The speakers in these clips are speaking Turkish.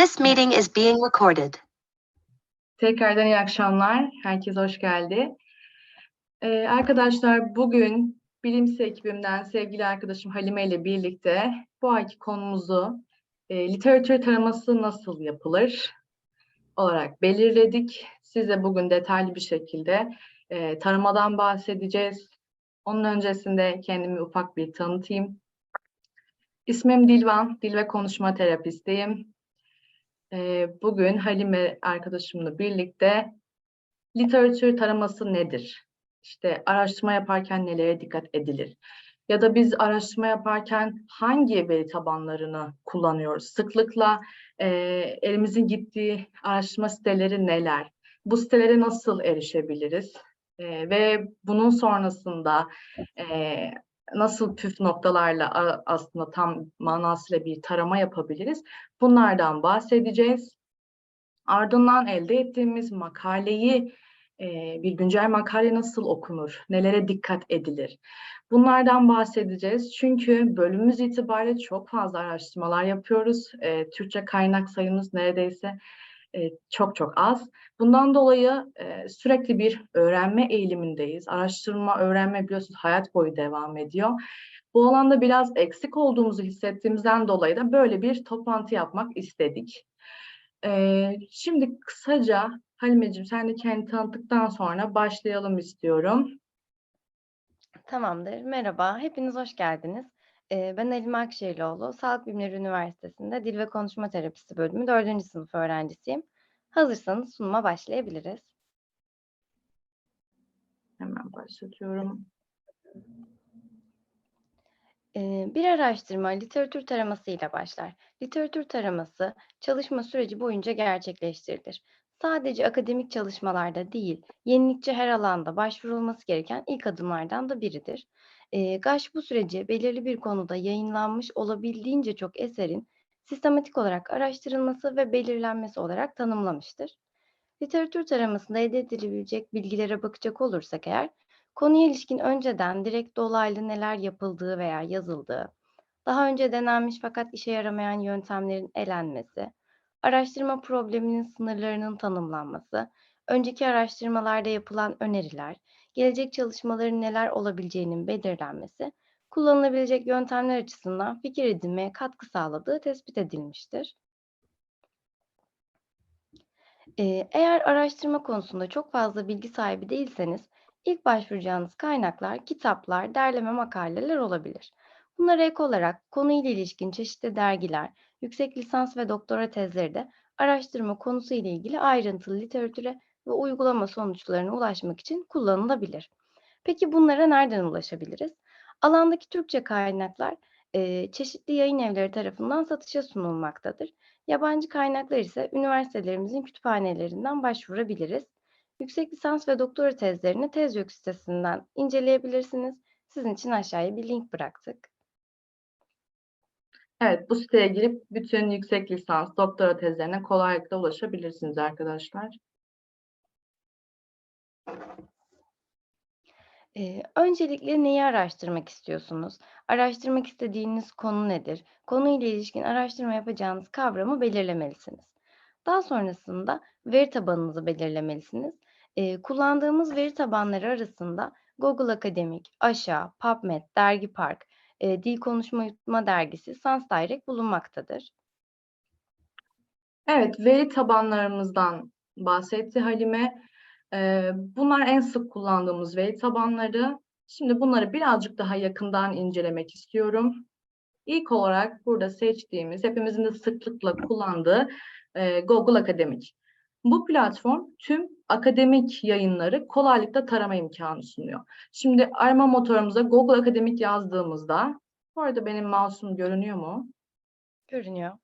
This meeting is being recorded. Tekrardan iyi akşamlar. Herkes hoş geldi. Ee, arkadaşlar bugün bilimsi ekibimden sevgili arkadaşım Halime ile birlikte bu ayki konumuzu e, literatür taraması nasıl yapılır olarak belirledik. Size bugün detaylı bir şekilde e, taramadan bahsedeceğiz. Onun öncesinde kendimi ufak bir tanıtayım. İsmim Dilvan, dil ve konuşma terapistiyim. Bugün Halime arkadaşımla birlikte literatür taraması nedir? İşte araştırma yaparken nelere dikkat edilir? Ya da biz araştırma yaparken hangi veri tabanlarını kullanıyoruz? Sıklıkla e, elimizin gittiği araştırma siteleri neler? Bu sitelere nasıl erişebiliriz? E, ve bunun sonrasında e, nasıl püf noktalarla aslında tam manasıyla bir tarama yapabiliriz? Bunlardan bahsedeceğiz. Ardından elde ettiğimiz makaleyi, e, bir güncel makale nasıl okunur, nelere dikkat edilir? Bunlardan bahsedeceğiz. Çünkü bölümümüz itibariyle çok fazla araştırmalar yapıyoruz. E, Türkçe kaynak sayımız neredeyse e, çok çok az. Bundan dolayı e, sürekli bir öğrenme eğilimindeyiz. Araştırma, öğrenme biliyorsunuz hayat boyu devam ediyor. Bu alanda biraz eksik olduğumuzu hissettiğimizden dolayı da böyle bir toplantı yapmak istedik. Ee, şimdi kısaca Halimeciğim sen de kendini tanıttıktan sonra başlayalım istiyorum. Tamamdır. Merhaba, hepiniz hoş geldiniz. Ben Elime Akşehirlioğlu, Sağlık Bilimleri Üniversitesi'nde Dil ve Konuşma Terapisi bölümü 4. sınıf öğrencisiyim. Hazırsanız sunuma başlayabiliriz. Hemen başlatıyorum. Bir araştırma literatür taraması ile başlar. Literatür taraması çalışma süreci boyunca gerçekleştirilir. Sadece akademik çalışmalarda değil, yenilikçi her alanda başvurulması gereken ilk adımlardan da biridir. Ee, GAŞ bu süreci belirli bir konuda yayınlanmış olabildiğince çok eserin sistematik olarak araştırılması ve belirlenmesi olarak tanımlamıştır. Literatür taramasında elde edilebilecek bilgilere bakacak olursak eğer, Konuya ilişkin önceden direkt dolaylı neler yapıldığı veya yazıldığı, daha önce denenmiş fakat işe yaramayan yöntemlerin elenmesi, araştırma probleminin sınırlarının tanımlanması, önceki araştırmalarda yapılan öneriler, gelecek çalışmaların neler olabileceğinin belirlenmesi, kullanılabilecek yöntemler açısından fikir edinmeye katkı sağladığı tespit edilmiştir. Ee, Eğer araştırma konusunda çok fazla bilgi sahibi değilseniz, İlk başvuracağınız kaynaklar, kitaplar, derleme makaleler olabilir. Bunlara ek olarak konuyla ilişkin çeşitli dergiler, yüksek lisans ve doktora tezleri de araştırma konusu ile ilgili ayrıntılı literatüre ve uygulama sonuçlarına ulaşmak için kullanılabilir. Peki bunlara nereden ulaşabiliriz? Alandaki Türkçe kaynaklar eee, çeşitli yayın evleri tarafından satışa sunulmaktadır. Yabancı kaynaklar ise üniversitelerimizin kütüphanelerinden başvurabiliriz. Yüksek lisans ve doktora tezlerini TezYök sitesinden inceleyebilirsiniz. Sizin için aşağıya bir link bıraktık. Evet, bu siteye girip bütün yüksek lisans, doktora tezlerine kolaylıkla ulaşabilirsiniz arkadaşlar. Ee, öncelikle neyi araştırmak istiyorsunuz? Araştırmak istediğiniz konu nedir? Konuyla ilişkin araştırma yapacağınız kavramı belirlemelisiniz. Daha sonrasında veri tabanınızı belirlemelisiniz. Ee, kullandığımız veri tabanları arasında Google Akademik, Aşa, PubMed, DergiPark, e, Dil Konuşma Dergisi, Sans Direct bulunmaktadır. Evet, veri tabanlarımızdan bahsetti Halime. Bunlar en sık kullandığımız veri tabanları. Şimdi bunları birazcık daha yakından incelemek istiyorum. İlk olarak burada seçtiğimiz, hepimizin de sıklıkla kullandığı e, Google Akademik. Bu platform tüm akademik yayınları kolaylıkla tarama imkanı sunuyor. Şimdi arama motorumuza Google Akademik yazdığımızda, bu arada benim mouse'um görünüyor mu? Görünüyor.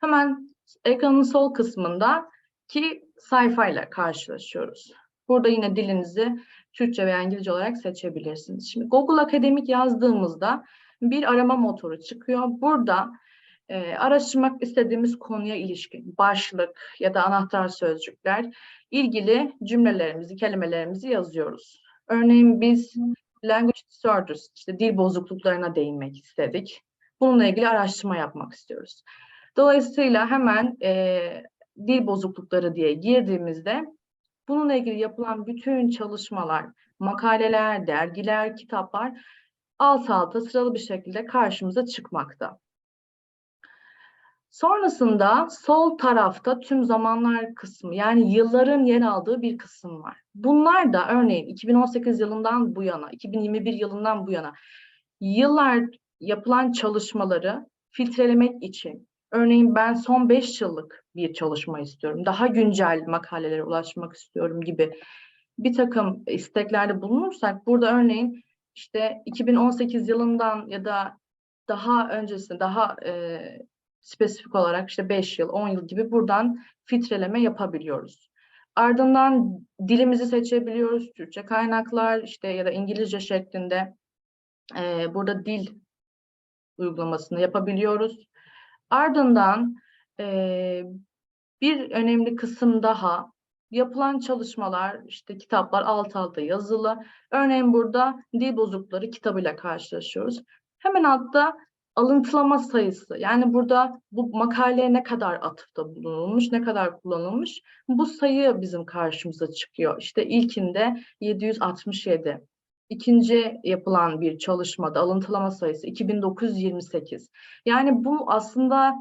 Hemen ekranın sol kısmındaki sayfayla karşılaşıyoruz. Burada yine dilinizi Türkçe veya İngilizce olarak seçebilirsiniz. Şimdi Google Akademik yazdığımızda bir arama motoru çıkıyor. Burada e, araştırmak istediğimiz konuya ilişkin başlık ya da anahtar sözcükler ilgili cümlelerimizi, kelimelerimizi yazıyoruz. Örneğin biz language disorders, işte dil bozukluklarına değinmek istedik. Bununla ilgili araştırma yapmak istiyoruz. Dolayısıyla hemen e, dil bozuklukları diye girdiğimizde bununla ilgili yapılan bütün çalışmalar, makaleler, dergiler, kitaplar alt alta sıralı bir şekilde karşımıza çıkmakta. Sonrasında sol tarafta tüm zamanlar kısmı yani yılların yer aldığı bir kısım var. Bunlar da örneğin 2018 yılından bu yana, 2021 yılından bu yana yıllar yapılan çalışmaları filtrelemek için örneğin ben son 5 yıllık bir çalışma istiyorum, daha güncel makalelere ulaşmak istiyorum gibi bir takım isteklerde bulunursak burada örneğin işte 2018 yılından ya da daha öncesinde daha e, spesifik olarak işte 5 yıl, 10 yıl gibi buradan filtreleme yapabiliyoruz. Ardından dilimizi seçebiliyoruz. Türkçe kaynaklar işte ya da İngilizce şeklinde e, burada dil uygulamasını yapabiliyoruz. Ardından e, bir önemli kısım daha yapılan çalışmalar, işte kitaplar alt alta yazılı. Örneğin burada dil bozuklukları kitabıyla karşılaşıyoruz. Hemen altta alıntılama sayısı. Yani burada bu makaleye ne kadar atıfta bulunulmuş, ne kadar kullanılmış. Bu sayı bizim karşımıza çıkıyor. İşte ilkinde 767. İkinci yapılan bir çalışmada alıntılama sayısı 2928. Yani bu aslında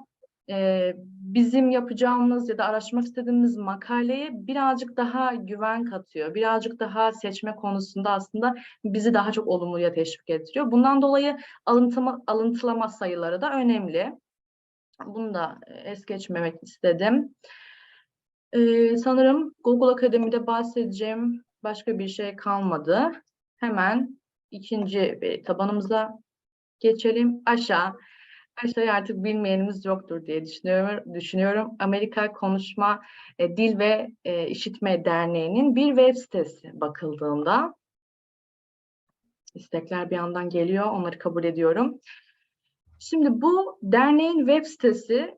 e, bizim yapacağımız ya da araştırmak istediğimiz makaleye birazcık daha güven katıyor. Birazcık daha seçme konusunda aslında bizi daha çok olumluya teşvik ettiriyor. Bundan dolayı alıntılama, alıntılama sayıları da önemli. Bunu da es geçmemek istedim. Ee, sanırım Google Akademi'de bahsedeceğim başka bir şey kalmadı. Hemen ikinci bir tabanımıza geçelim. Aşağı. Aşağıya artık bilmeyenimiz yoktur diye düşünüyorum. düşünüyorum. Amerika Konuşma e, Dil ve e, İşitme Derneği'nin bir web sitesi bakıldığında istekler bir yandan geliyor. Onları kabul ediyorum. Şimdi bu derneğin web sitesi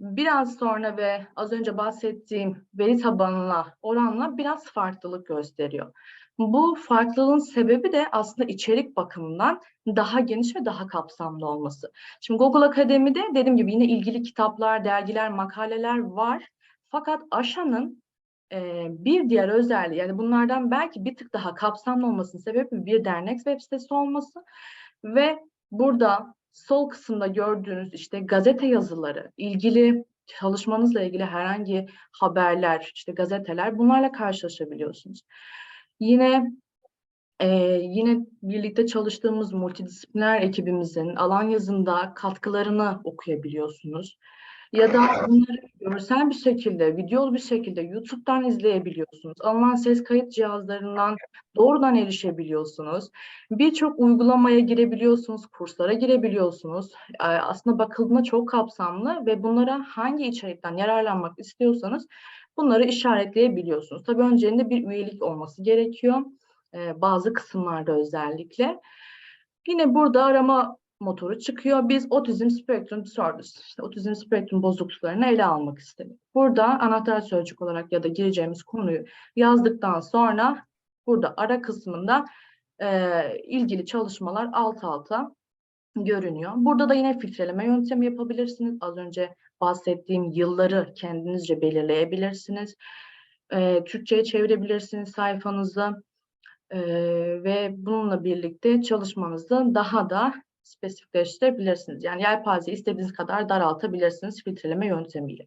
biraz sonra ve az önce bahsettiğim veri tabanına oranla biraz farklılık gösteriyor. Bu farklılığın sebebi de aslında içerik bakımından daha geniş ve daha kapsamlı olması. Şimdi Google Akademi'de dediğim gibi yine ilgili kitaplar, dergiler, makaleler var. Fakat Aşa'nın e, bir diğer özelliği yani bunlardan belki bir tık daha kapsamlı olmasının sebebi bir dernek web sitesi olması ve burada sol kısımda gördüğünüz işte gazete yazıları, ilgili çalışmanızla ilgili herhangi haberler, işte gazeteler bunlarla karşılaşabiliyorsunuz. Yine e, yine birlikte çalıştığımız multidisipliner ekibimizin alan yazında katkılarını okuyabiliyorsunuz. Ya da bunları görsel bir şekilde, videolu bir şekilde YouTube'dan izleyebiliyorsunuz. Alınan ses kayıt cihazlarından doğrudan erişebiliyorsunuz. Birçok uygulamaya girebiliyorsunuz, kurslara girebiliyorsunuz. E, aslında bakıldığında çok kapsamlı ve bunlara hangi içerikten yararlanmak istiyorsanız bunları işaretleyebiliyorsunuz. Tabii önceinde bir üyelik olması gerekiyor. Ee, bazı kısımlarda özellikle. Yine burada arama motoru çıkıyor. Biz otizm spektrum disorders, işte otizm spektrum bozukluklarını ele almak istedik. Burada anahtar sözcük olarak ya da gireceğimiz konuyu yazdıktan sonra burada ara kısmında e, ilgili çalışmalar alt alta görünüyor. Burada da yine filtreleme yöntemi yapabilirsiniz. Az önce bahsettiğim yılları kendinizce belirleyebilirsiniz. E, Türkçe'ye çevirebilirsiniz sayfanızı e, ve bununla birlikte çalışmanızı daha da spesifikleştirebilirsiniz. Yani yelpazeyi istediğiniz kadar daraltabilirsiniz filtreleme yöntemiyle.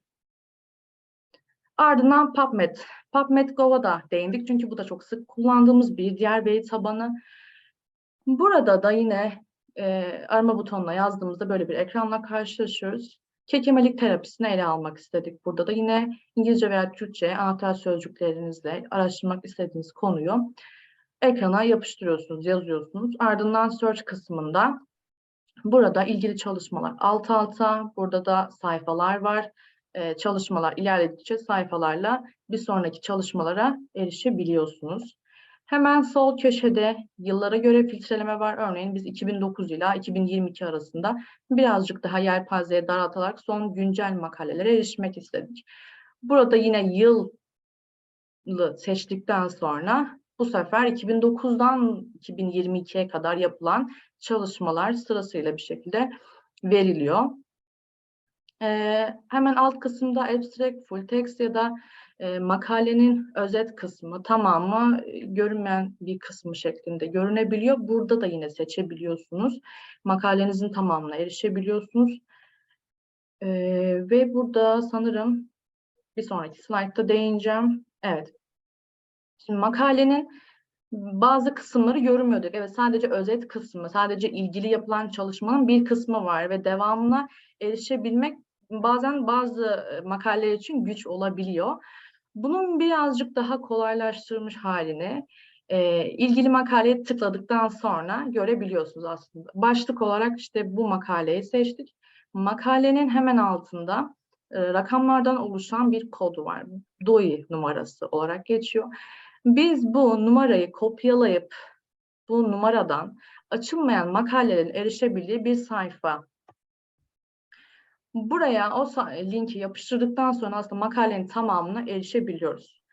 Ardından PubMed. PubMed Go'ya da değindik çünkü bu da çok sık kullandığımız bir diğer veri tabanı. Burada da yine e, arama butonuna yazdığımızda böyle bir ekranla karşılaşıyoruz. Kekemelik terapisini ele almak istedik. Burada da yine İngilizce veya Türkçe anahtar sözcüklerinizle araştırmak istediğiniz konuyu ekrana yapıştırıyorsunuz, yazıyorsunuz. Ardından search kısmında burada ilgili çalışmalar alt alta, burada da sayfalar var. Ee, çalışmalar ilerledikçe sayfalarla bir sonraki çalışmalara erişebiliyorsunuz. Hemen sol köşede yıllara göre filtreleme var. Örneğin biz 2009 ila 2022 arasında birazcık daha yelpazeye daraltarak son güncel makalelere erişmek istedik. Burada yine yılı seçtikten sonra bu sefer 2009'dan 2022'ye kadar yapılan çalışmalar sırasıyla bir şekilde veriliyor. Ee, hemen alt kısımda abstract, full text ya da e, makalenin özet kısmı, tamamı e, görünmeyen bir kısmı şeklinde görünebiliyor. Burada da yine seçebiliyorsunuz. Makalenizin tamamına erişebiliyorsunuz. Ee, ve burada sanırım bir sonraki slaytta değineceğim. Evet. Şimdi makalenin bazı kısımları görmüyorduk. Evet sadece özet kısmı, sadece ilgili yapılan çalışmanın bir kısmı var ve devamına erişebilmek bazen bazı e, makaleler için güç olabiliyor. Bunun birazcık daha kolaylaştırılmış halini e, ilgili makaleye tıkladıktan sonra görebiliyorsunuz aslında. Başlık olarak işte bu makaleyi seçtik. Makalenin hemen altında e, rakamlardan oluşan bir kodu var. DOI numarası olarak geçiyor. Biz bu numarayı kopyalayıp bu numaradan açılmayan makalelerin erişebildiği bir sayfa. Buraya o linki yapıştırdıktan sonra aslında makalenin tamamına erişebiliyoruz.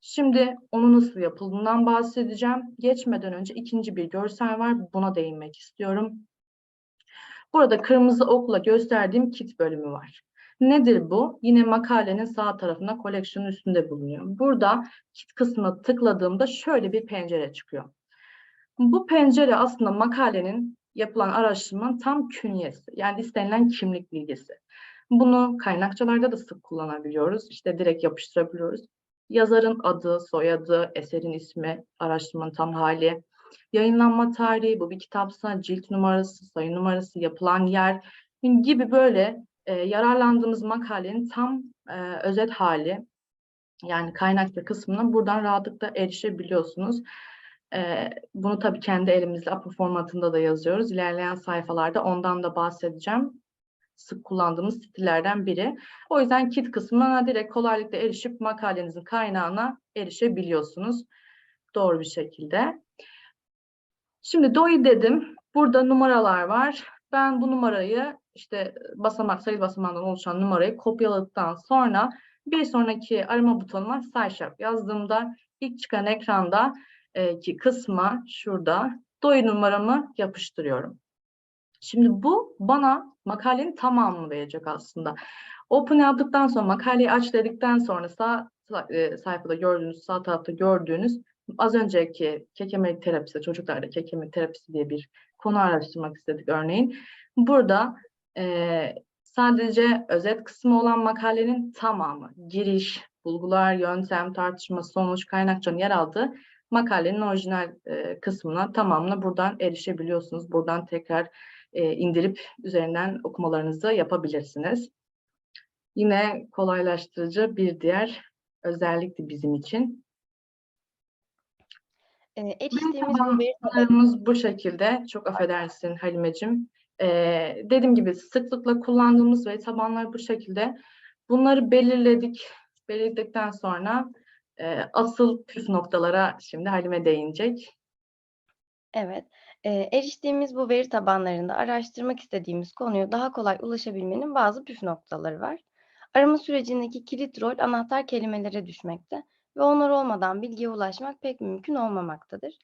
Şimdi onu nasıl yapıldığından bahsedeceğim. Geçmeden önce ikinci bir görsel var. Buna değinmek istiyorum. Burada kırmızı okla gösterdiğim kit bölümü var. Nedir bu? Yine makalenin sağ tarafında collection'ın üstünde bulunuyor. Burada kit kısmına tıkladığımda şöyle bir pencere çıkıyor. Bu pencere aslında makalenin yapılan araştırmanın tam künyesi. Yani istenilen kimlik bilgisi. Bunu kaynakçalarda da sık kullanabiliyoruz. İşte direkt yapıştırabiliyoruz. Yazarın adı, soyadı, eserin ismi, araştırmanın tam hali, yayınlanma tarihi, bu bir kitapsa cilt numarası, sayı numarası, yapılan yer gibi böyle e, yararlandığımız makalenin tam e, özet hali yani kaynakça kısmına buradan rahatlıkla erişebiliyorsunuz. Bunu tabii kendi elimizle APA formatında da yazıyoruz. İlerleyen sayfalarda ondan da bahsedeceğim. Sık kullandığımız stillerden biri. O yüzden kit kısmına direkt kolaylıkla erişip makalenizin kaynağına erişebiliyorsunuz. Doğru bir şekilde. Şimdi DOI dedim. Burada numaralar var. Ben bu numarayı işte basamak, sayı basamağından oluşan numarayı kopyaladıktan sonra bir sonraki arama butonuna Sci yazdığımda ilk çıkan ekranda ki kısma şurada DOI numaramı yapıştırıyorum. Şimdi bu bana makalenin tamamını verecek aslında. Open yaptıktan sonra makaleyi aç dedikten sonra sağ e, sayfada gördüğünüz, sağ tarafta gördüğünüz az önceki kekemelik terapisi, çocuklarda kekemelik terapisi diye bir konu araştırmak istedik örneğin. Burada e, sadece özet kısmı olan makalenin tamamı, giriş, bulgular, yöntem, tartışma, sonuç, kaynakçanın yer aldığı makalenin orijinal e, kısmına tamamına buradan erişebiliyorsunuz. Buradan tekrar e, indirip üzerinden okumalarınızı yapabilirsiniz. Yine kolaylaştırıcı bir diğer özellikti bizim için. Veri eriştiğimiz tabanlarımız bu şekilde. Çok affedersin Halimeciğim. Ee, dediğim gibi sıklıkla kullandığımız veri tabanları bu şekilde. Bunları belirledik. Belirledikten sonra e, asıl püf noktalara şimdi Halime değinecek. Evet. Eee, eriştiğimiz bu veri tabanlarında araştırmak istediğimiz konuya daha kolay ulaşabilmenin bazı püf noktaları var. Arama sürecindeki kilit rol anahtar kelimelere düşmekte ve onlar olmadan bilgiye ulaşmak pek mümkün olmamaktadır.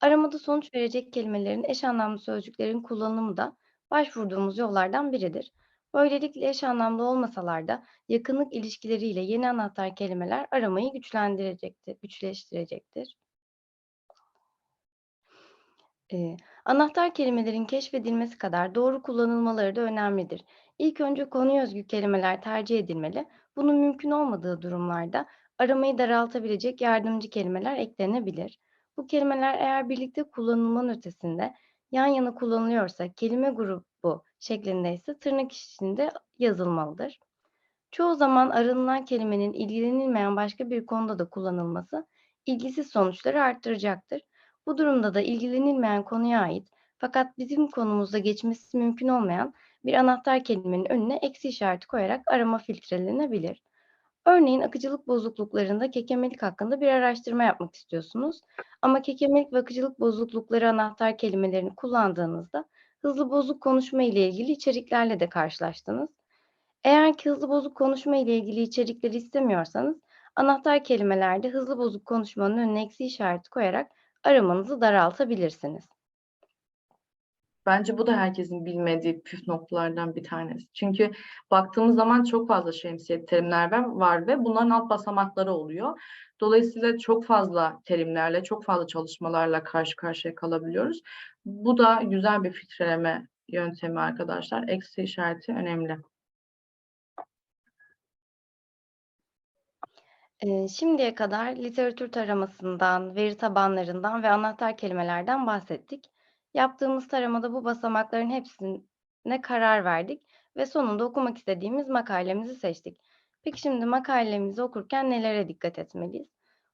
Aramada sonuç verecek kelimelerin eş anlamlı sözcüklerin kullanımı da başvurduğumuz yollardan biridir. Böylelikle eş anlamlı olmasalar da yakınlık ilişkileriyle yeni anahtar kelimeler aramayı güçlendirecektir, güçleştirecektir. Eee, anahtar kelimelerin keşfedilmesi kadar doğru kullanılmaları da önemlidir. İlk önce konuya özgü kelimeler tercih edilmeli. Bunun mümkün olmadığı durumlarda aramayı daraltabilecek yardımcı kelimeler eklenebilir. Bu kelimeler eğer birlikte kullanılmanın ötesinde yan yana kullanılıyorsa kelime grubu şeklinde ise tırnak içinde yazılmalıdır. Çoğu zaman aranılan kelimenin ilgilenilmeyen başka bir konuda da kullanılması ilgisiz sonuçları arttıracaktır. Bu durumda da ilgilenilmeyen konuya ait fakat bizim konumuzda geçmesi mümkün olmayan bir anahtar kelimenin önüne eksi işareti koyarak arama filtrelenebilir. Örneğin akıcılık bozukluklarında kekemelik hakkında bir araştırma yapmak istiyorsunuz ama kekemelik ve akıcılık bozuklukları anahtar kelimelerini kullandığınızda hızlı bozuk konuşma ile ilgili içeriklerle de karşılaştınız. Eğer ki hızlı bozuk konuşma ile ilgili içerikleri istemiyorsanız anahtar kelimelerde hızlı bozuk konuşmanın önüne eksi işareti koyarak aramanızı daraltabilirsiniz. Bence bu da herkesin bilmediği püf noktalardan bir tanesi. Çünkü baktığımız zaman çok fazla şemsiye terimler var- ve bunların alt basamakları oluyor. Dolayısıyla çok fazla terimlerle, çok fazla çalışmalarla karşı karşıya kalabiliyoruz. Bu da güzel bir filtreleme yöntemi arkadaşlar. Eksi işareti önemli. Şimdiye kadar literatür taramasından, veri tabanlarından ve anahtar kelimelerden bahsettik. Yaptığımız taramada bu basamakların hepsine karar verdik ve sonunda okumak istediğimiz makalemizi seçtik. Peki şimdi makalemizi okurken nelere dikkat etmeliyiz?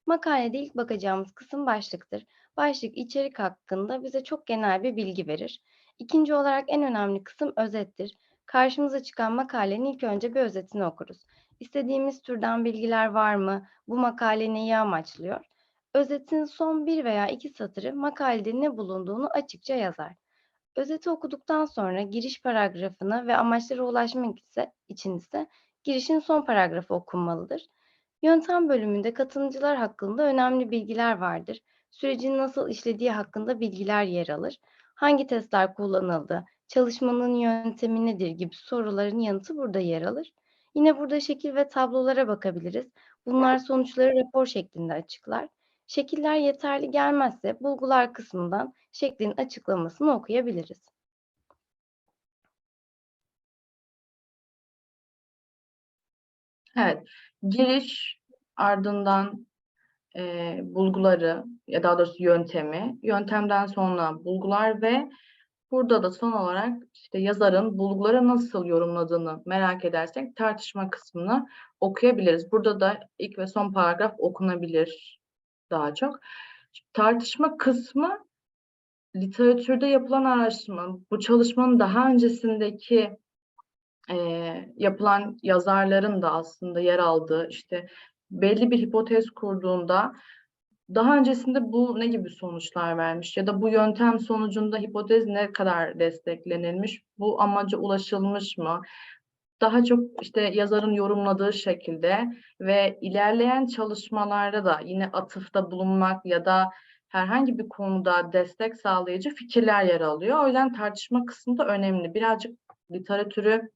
Makalede ilk bakacağımız kısım başlıktır. Başlık içerik hakkında bize çok genel bir bilgi verir. İkinci olarak en önemli kısım özettir. Karşımıza çıkan makalenin ilk önce bir özetini okuruz. İstediğimiz türden bilgiler var mı? Bu makale neyi amaçlıyor? Özetin son bir veya iki satırı makalede ne bulunduğunu açıkça yazar. Özeti okuduktan sonra giriş paragrafını ve amaçlara ulaşmak ise, için ise girişin son paragrafı okunmalıdır. Yöntem bölümünde katılımcılar hakkında önemli bilgiler vardır. Sürecin nasıl işlediği hakkında bilgiler yer alır. Hangi testler kullanıldı? Çalışmanın yöntemi nedir gibi soruların yanıtı burada yer alır. Yine burada şekil ve tablolara bakabiliriz. Bunlar sonuçları rapor şeklinde açıklar. Şekiller yeterli gelmezse bulgular kısmından şeklin açıklamasını okuyabiliriz. Evet, giriş ardından e, bulguları ya daha doğrusu yöntemi, yöntemden sonra bulgular ve burada da son olarak işte yazarın bulguları nasıl yorumladığını merak edersek tartışma kısmını okuyabiliriz. Burada da ilk ve son paragraf okunabilir daha çok. Tartışma kısmı literatürde yapılan araştırma, bu çalışmanın daha öncesindeki e, yapılan yazarların da aslında yer aldığı işte belli bir hipotez kurduğunda daha öncesinde bu ne gibi sonuçlar vermiş ya da bu yöntem sonucunda hipotez ne kadar desteklenilmiş, bu amaca ulaşılmış mı? Daha çok işte yazarın yorumladığı şekilde ve ilerleyen çalışmalarda da yine atıfta bulunmak ya da herhangi bir konuda destek sağlayıcı fikirler yer alıyor. O yüzden tartışma kısmı da önemli. Birazcık literatürü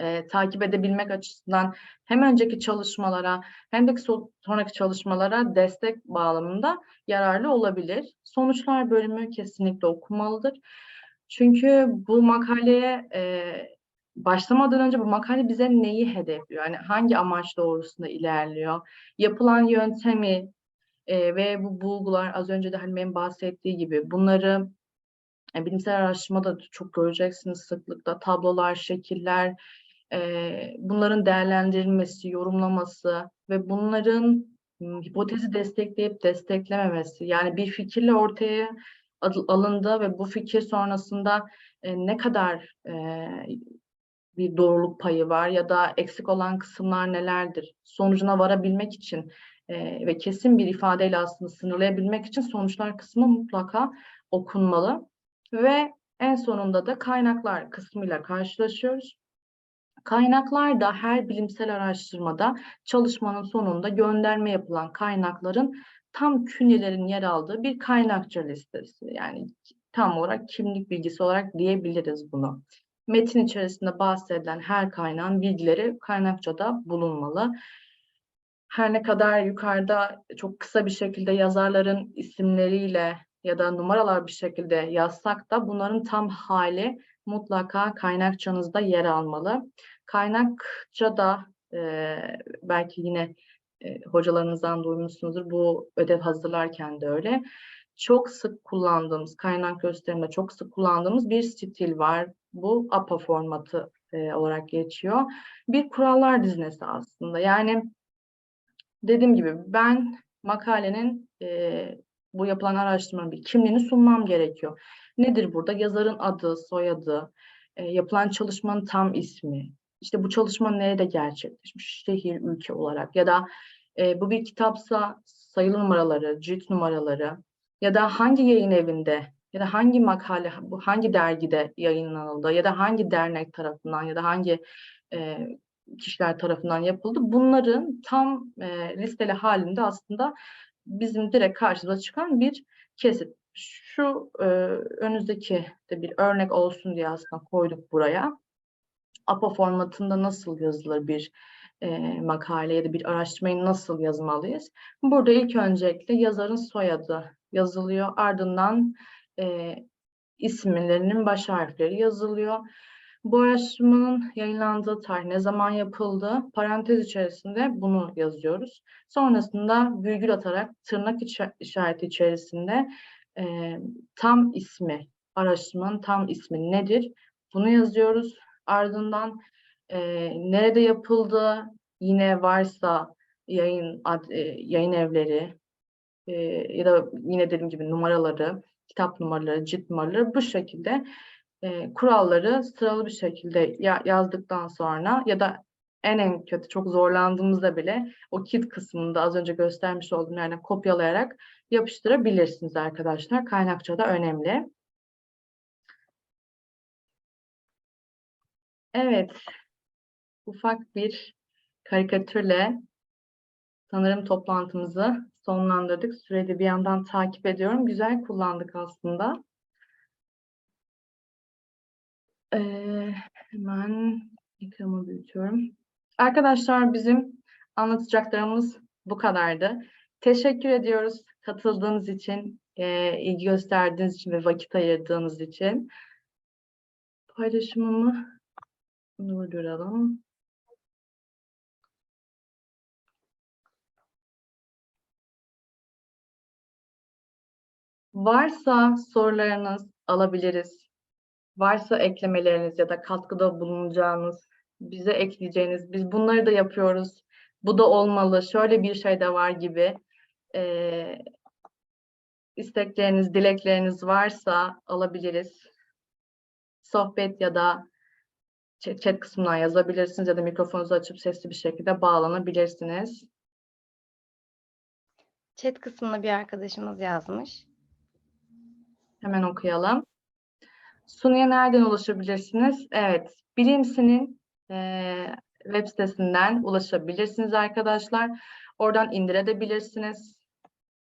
e, takip edebilmek açısından hem önceki çalışmalara hem de so- sonraki çalışmalara destek bağlamında yararlı olabilir. Sonuçlar bölümü kesinlikle okumalıdır. Çünkü bu makaleye e, başlamadan önce bu makale bize neyi hedefliyor? Yani hangi amaç doğrusunda ilerliyor? Yapılan yöntemi e, ve bu bulgular az önce de Halime'nin bahsettiği gibi bunları e, bilimsel araştırmada çok göreceksiniz sıklıkla tablolar, şekiller, e, bunların değerlendirilmesi, yorumlaması ve bunların hipotezi destekleyip desteklememesi. Yani bir fikirle ortaya al- alındı ve bu fikir sonrasında e, ne kadar e, bir doğruluk payı var ya da eksik olan kısımlar nelerdir? Sonucuna varabilmek için e, ve kesin bir ifadeyle aslında sınırlayabilmek için sonuçlar kısmı mutlaka okunmalı. Ve en sonunda da kaynaklar kısmıyla karşılaşıyoruz. Kaynaklar da her bilimsel araştırmada çalışmanın sonunda gönderme yapılan kaynakların tam künyelerin yer aldığı bir kaynakça listesi. Yani tam olarak kimlik bilgisi olarak diyebiliriz bunu. Metin içerisinde bahsedilen her kaynağın bilgileri kaynakçada bulunmalı. Her ne kadar yukarıda çok kısa bir şekilde yazarların isimleriyle ya da numaralar bir şekilde yazsak da bunların tam hali mutlaka kaynakçanızda yer almalı. Kaynakça da e, belki yine e, hocalarınızdan duymuşsunuzdur. Bu ödev hazırlarken de öyle. Çok sık kullandığımız, kaynak gösterimde çok sık kullandığımız bir stil var. Bu APA formatı e, olarak geçiyor. Bir kurallar dizinesi aslında. Yani dediğim gibi ben makalenin e, bu yapılan araştırmanın bir kimliğini sunmam gerekiyor. Nedir burada? Yazarın adı, soyadı, e, yapılan çalışmanın tam ismi, işte bu çalışma nerede gerçekleşmiş, şehir, ülke olarak ya da e, bu bir kitapsa sayılı numaraları, cilt numaraları ya da hangi yayın evinde ya da hangi makale, hangi dergide yayınlanıldı ya da hangi dernek tarafından ya da hangi e, kişiler tarafından yapıldı. Bunların tam e, listeli halinde aslında bizim direkt karşımıza çıkan bir kesit. şu e, önünüzdeki de bir örnek olsun diye aslında koyduk buraya. APA formatında nasıl yazılır bir e, makale ya da bir araştırmayı nasıl yazmalıyız? Burada ilk öncelikle yazarın soyadı yazılıyor. Ardından e, isimlerinin baş harfleri yazılıyor. Bu araştırmanın yayınlandığı tarih, ne zaman yapıldı, parantez içerisinde bunu yazıyoruz. Sonrasında virgül atarak tırnak işareti içerisinde e, tam ismi, araştırmanın tam ismi nedir? Bunu yazıyoruz. Ardından e, nerede yapıldı, yine varsa yayın ad- e, yayın evleri e, ya da yine dediğim gibi numaraları, kitap numaraları, cilt numaraları bu şekilde e, kuralları sıralı bir şekilde ya- yazdıktan sonra ya da en en kötü çok zorlandığımızda bile o kit kısmında az önce göstermiş olduğum yerden kopyalayarak yapıştırabilirsiniz arkadaşlar. Kaynakça da önemli. Evet, ufak bir karikatürle sanırım toplantımızı sonlandırdık. Süreyi de bir yandan takip ediyorum. Güzel kullandık aslında. Ee, hemen ekranımı büyütüyorum. Arkadaşlar bizim anlatacaklarımız bu kadardı. Teşekkür ediyoruz katıldığınız için, e, ilgi gösterdiğiniz için ve vakit ayırdığınız için. Paylaşımımı durduralım. Varsa sorularınız alabiliriz. Varsa eklemeleriniz ya da katkıda bulunacağınız, bize ekleyeceğiniz, biz bunları da yapıyoruz, bu da olmalı, şöyle bir şey de var gibi eee, istekleriniz, dilekleriniz varsa alabiliriz. Sohbet ya da chat kısmına yazabilirsiniz ya da mikrofonunuzu açıp sesli bir şekilde bağlanabilirsiniz. Chat kısmına bir arkadaşımız yazmış. Hemen okuyalım. Sunu'ya nereden ulaşabilirsiniz? Evet, Bilimsi'nin eee, web sitesinden ulaşabilirsiniz arkadaşlar. Oradan indirebilirsiniz.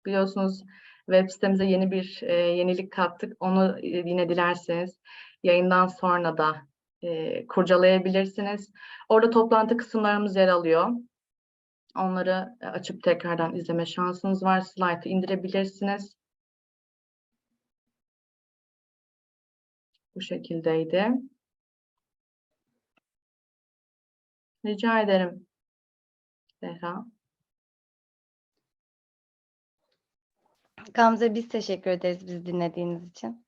Biliyorsunuz web sitemize yeni bir eee, yenilik kattık. Onu e, yine dilerseniz yayından sonra da eee, kurcalayabilirsiniz. Orada toplantı kısımlarımız yer alıyor. Onları e, açıp tekrardan izleme şansınız var. Slide'ı indirebilirsiniz. Bu şekildeydi. Rica ederim. Zehra. Gamze biz teşekkür ederiz bizi dinlediğiniz için.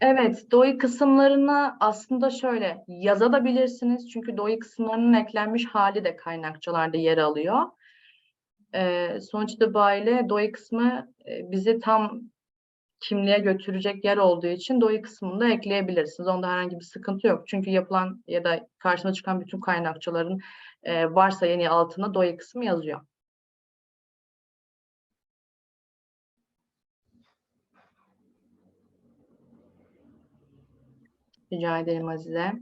Evet, DOI kısımlarını aslında şöyle yazabilirsiniz. Çünkü DOI kısımlarının eklenmiş hali de kaynakçalarda yer alıyor. Ee, sonuç itibariyle DOI kısmı e, bizi tam kimliğe götürecek yer olduğu için DOI kısmını da ekleyebilirsiniz. Onda herhangi bir sıkıntı yok. Çünkü yapılan ya da karşına çıkan bütün kaynakçaların e, varsa yeni altına DOI kısmı yazıyor. Rica ederim Azize.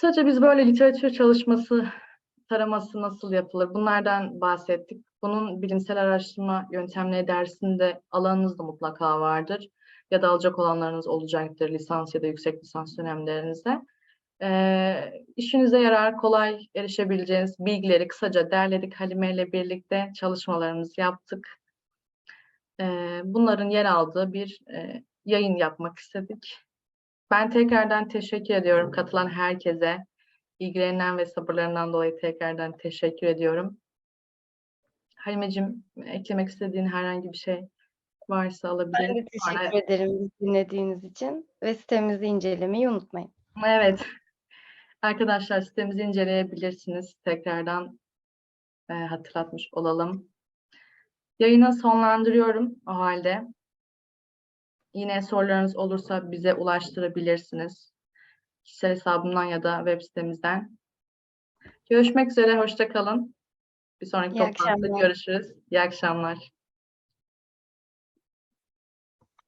Kısaca biz böyle literatür çalışması taraması nasıl yapılır? Bunlardan bahsettik. Bunun bilimsel araştırma yöntemleri dersinde alanınız da mutlaka vardır. Ya da alacak olanlarınız olacaktır lisans ya da yüksek lisans dönemlerinizde. Ee, işinize yarar, kolay erişebileceğiniz bilgileri kısaca derledik Halime ile birlikte çalışmalarımızı yaptık. Ee, bunların yer aldığı bir e, yayın yapmak istedik. Ben tekrardan teşekkür ediyorum katılan herkese. İlgilerinden ve sabırlarından dolayı tekrardan teşekkür ediyorum. Halimeciğim, eklemek istediğin herhangi bir şey varsa Ben alabilirim. Sonra- teşekkür ederim bizi dinlediğiniz için ve sitemizi incelemeyi unutmayın. Evet. Arkadaşlar sitemizi inceleyebilirsiniz. Tekrardan e, hatırlatmış olalım. Yayını sonlandırıyorum o halde. Yine sorularınız olursa bize ulaştırabilirsiniz. Kişisel hesabımdan ya da web sitemizden. Görüşmek üzere, hoşça kalın. Bir sonraki İyi toplantıda akşamlar. görüşürüz. İyi akşamlar.